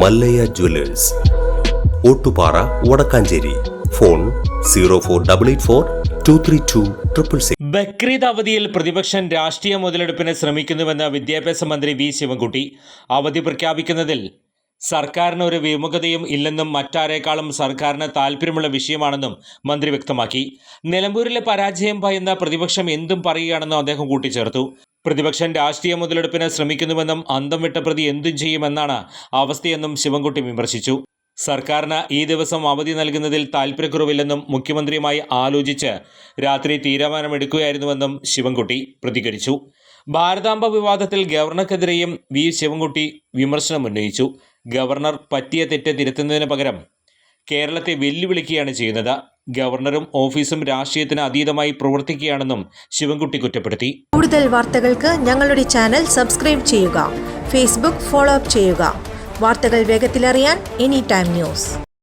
Mallayya jewellers. Ottupara Vadakkanchery. Phone zero four double eight four two three two triple six. Bakrid അവധിയിൽ പ്രതിപക്ഷം രാഷ്ട്രീയ മുതലെടുപ്പിന് ശ്രമിക്കുന്നുവെന്ന് വിദ്യാഭ്യാസ മന്ത്രി V Sivankutty. അവധി പ്രഖ്യാപിക്കുന്നതിൽ സർക്കാരിന് ഒരു വിമുഖതയും ഇല്ലെന്നും മറ്റാരേക്കാളും സർക്കാരിന് താല്പര്യമുള്ള വിഷയമാണെന്നും മന്ത്രി വ്യക്തമാക്കി. നിലമ്പൂരിലെ പരാജയം ഭയന്ന പ്രതിപക്ഷം എന്തും പറയുകയാണെന്നും അദ്ദേഹം കൂട്ടിച്ചേർത്തു. പ്രതിപക്ഷം രാഷ്ട്രീയ മുതലെടുപ്പിന് ശ്രമിക്കുന്നുവെന്നും അന്തം വിട്ട പ്രതി എന്തും ചെയ്യുമെന്നാണ് അവസ്ഥയെന്നും ശിവൻകുട്ടി വിമർശിച്ചു. സർക്കാരിന് ഈ ദിവസം അവധി നൽകുന്നതിൽ താൽപ്പര്യക്കുറവില്ലെന്നും മുഖ്യമന്ത്രിയുമായി ആലോചിച്ച് രാത്രി തീരുമാനമെടുക്കുകയായിരുന്നുവെന്നും ശിവൻകുട്ടി പ്രതികരിച്ചു. ഭാരതാംബ വിവാദത്തിൽ ഗവർണർക്കെതിരെയും വി. ശിവൻകുട്ടി വിമർശനം ഉന്നയിച്ചു. ഗവർണർ പറ്റിയ തെറ്റ് തിരുത്തുന്നതിന് പകരം കേരളത്തെ വെല്ലുവിളിക്കുകയാണ് ചെയ്യുന്നത്. ഗവർണറും ഓഫീസും രാഷ്ട്രീയത്തിന് അതീതമായി പ്രവർത്തിക്കുകയാണെന്നും ശിവൻകുട്ടി കുറ്റപ്പെടുത്തി. കൂടുതൽ വാർത്തകൾക്ക് ഞങ്ങളുടെ ചാനൽ സബ്സ്ക്രൈബ് ചെയ്യുക ഫേസ്ബുക്ക് ഫോളോ അപ്പ് ചെയ്യുക. വാർത്തകൾ വേഗത്തിലറിയാൻ എനി ടൈം ന്യൂസ്.